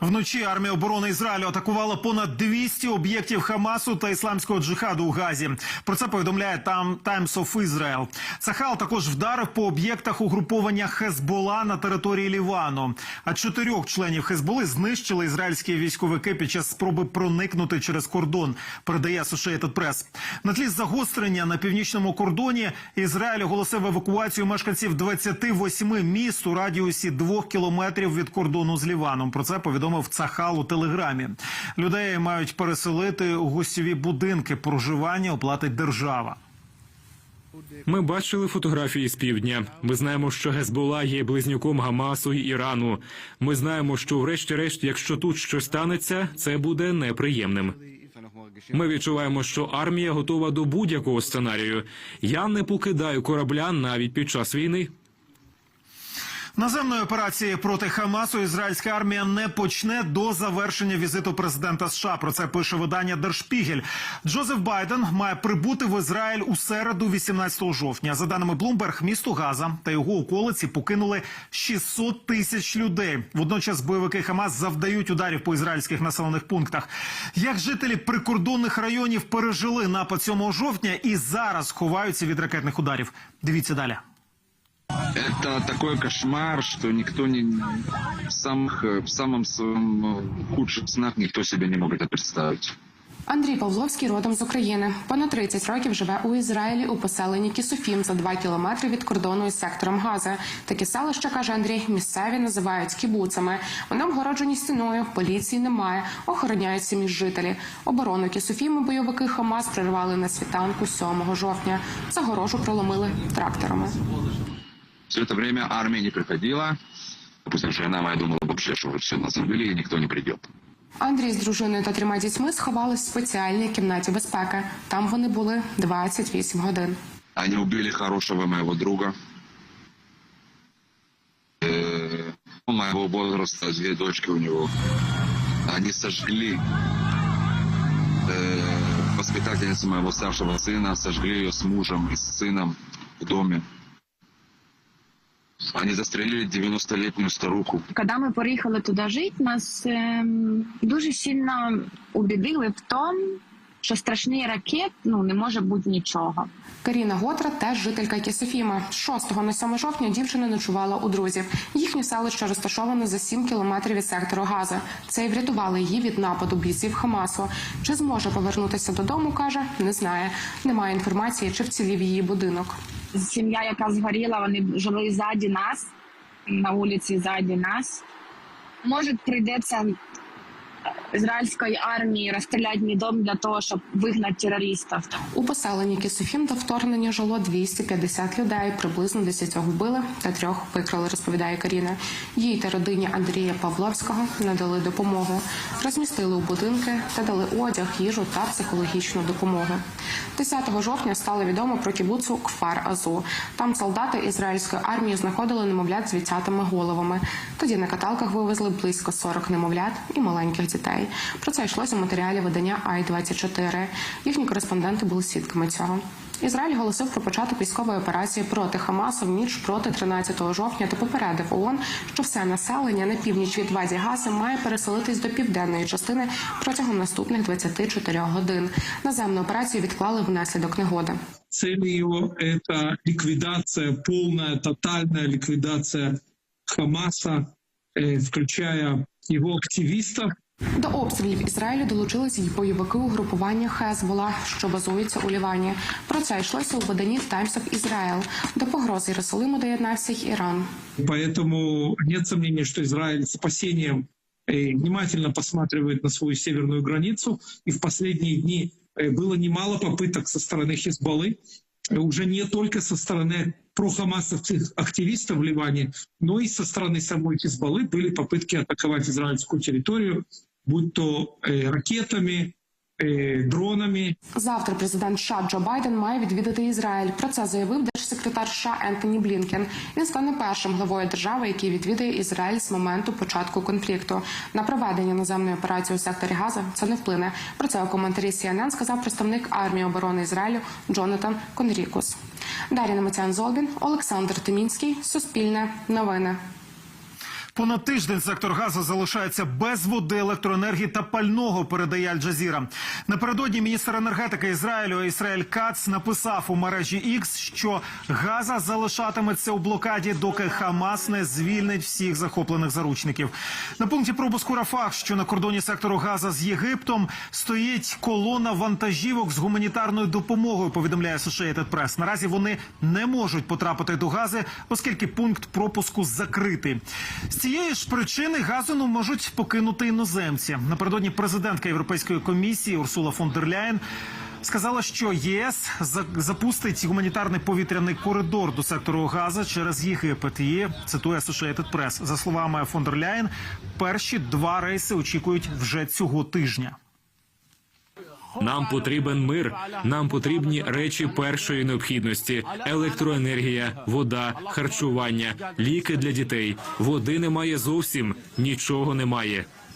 Вночі армія оборони Ізраїлю атакувала понад 200 об'єктів Хамасу та ісламського джихаду у Газі. Про це повідомляє там Times of Israel. Сахал також вдарив по об'єктах угруповання Хезбола на території Лівану. А чотирьох членів Хезболи знищили ізраїльські військовики під час спроби проникнути через кордон. Передає Associated Press. На тлі загострення на північному кордоні Ізраїль оголосив евакуацію мешканців 28 міст у радіусі двох кілометрів від кордону з Ліваном. Про це повідомив Цахал у телеграмі. Людей мають переселити у гостєві будинки. Проживання оплатить держава. Ми бачили фотографії з півдня. Ми знаємо, що Гезбола є близнюком Гамасу і Ірану. Ми знаємо, що, врешті-решт, якщо тут щось станеться, це буде неприємним. Ми відчуваємо, що армія готова до будь-якого сценарію. Я не покидаю корабля навіть під час війни. Наземної операції проти Хамасу ізраїльська армія не почне до завершення візиту президента США. Про це пише видання Держпігель. Джозеф Байден має прибути в Ізраїль у середу, 18 жовтня. За даними Bloomberg, місто Газа та його околиці покинули 600 тисяч людей. Водночас бойовики Хамас завдають ударів по ізраїльських населених пунктах. Як жителі прикордонних районів пережили напад 7 жовтня і зараз ховаються від ракетних ударів. Дивіться далі Это такой кошмар, что никто не в самых э, в самом своем э, худших снах никто себе не мог это представить. Андрій Павловський родом з України. Понад 30 років живе у Ізраїлі у поселенні Кісофім за 2 кілометри від кордону із сектором Гази. Такі селища, каже Андрій, місцеві називають кібуцами. Вони обгороджені стіною, поліції немає, охороняють самі жителі. Оборону Кісофіму бойовики Хамас прорвали на світанку 7 жовтня. Загорожу проломили тракторами. Все это время армия не приходила. Допустим, жена моя думала вообще, что уже все нас забыли и никто не придет. Андрій з дружиною та трьома дітьми сховались в спеціальній кімнаті безпеки. Там вони були 28 годин. Они убили хорошего моего друга. Э, ну, моего возраста, две дочки у него. Они сожгли э, воспитательницу моего старшего сына, сожгли ее с мужем и с сыном в доме. Они застрелили 90-летнюю старуху. Коли ми переїхали туди жити, нас ем, дуже сильно убедили в тому, що страшний ракет ну не може бути нічого. Каріна Готра теж жителька Кісофіма. З 6 на 7 жовтня дівчина ночувала у друзів. Їхнє селище розташоване за 7 кілометрів від сектору Газа. Це й врятувало її від нападу бійців Хамасу. Чи зможе повернутися додому, каже, не знає. Немає інформації, чи вцілів її будинок. Сім'я, яка згоріла, вони жили ззаді нас, на вулиці ззаді нас. Може, прийдеться ізраїльської армії розстріляти мій дом для того, щоб вигнати терористів. У поселенні Кісофім до вторгнення жило 250 людей. Приблизно 10 вбили та трьох викрали, розповідає Каріна. Їй та родині Андрія Павловського надали допомогу, розмістили у будинки та дали одяг, їжу та психологічну допомогу. 10 жовтня стало відомо про кібуцу Кфар Азу. Там солдати ізраїльської армії знаходили немовлят з відтятими головами. Тоді на каталках вивезли близько 40 немовлят і маленьких дітей. Про це йшлося в матеріалі видання Ай-24. Їхні кореспонденти були свідками цього. Ізраїль оголосив про початок військової операції проти Хамасу в ніч проти 13 жовтня та попередив ООН, що все населення на північ від Вазі Гази має переселитись до південної частини протягом наступних 24 годин. Наземну операцію відклали внаслідок негоди. Цель его – это ликвидация, полная, тотальная ликвидация Хамаса, э, включая его активистов, До обстрілів Ізраїлю долучилися й бойовики угрупування Хезбола, що базується у Лівані. Про це йшлося у виданні Times of Israel. До погрози Єрусалиму доєднався й Іран. Поэтому нет сомнений, что Израиль с опасением э, внимательно посматривает на свою северную границу. И в последние дни э, было немало попыток со стороны Хизбаллы, э, уже не только со стороны прохамасовских активистов в Ливане, но и со стороны самой Хизбаллы были попытки атаковать израильскую территорию, будь то э, ракетами, э, дронами, Завтра президент США Джо Байден має відвідати Ізраїль. Про це заявив держсекретар США Ентоні Блінкен. Він стане першим главою держави, який відвідає Ізраїль з моменту початку конфлікту. На проведення наземної операції у секторі Газа це не вплине. Про це у коментарі CNN сказав представник армії оборони Ізраїлю Джонатан Конрікус. Дар'я Намицян Золбін, Олександр Тимінський, Суспільне, Новини. Понад тиждень сектор газу залишається без води, електроенергії та пального. Передає Аль-Джазіра. Напередодні міністр енергетики Ізраїлю Ісраїль Кац написав у мережі X, що Газа залишатиметься у блокаді, доки Хамас не звільнить всіх захоплених заручників. На пункті пропуску Рафах, що на кордоні сектору Газа з Єгиптом, стоїть колона вантажівок з гуманітарною допомогою. Повідомляє Associated Press. Наразі вони не можуть потрапити до Гази, оскільки пункт пропуску закритий. Цієї ж причини газону можуть покинути іноземці. Напередодні президентка Європейської комісії Урсула фон дер Ляєн сказала, що ЄС запустить гуманітарний повітряний коридор до сектору Газа через Єгипет. Її цитує Associated Press. За словами фон дер Ляєн, перші два рейси очікують вже цього тижня. Нам потрібен мир. Нам потрібні речі першої необхідності: електроенергія, вода, харчування, ліки для дітей. Води немає зовсім, нічого немає.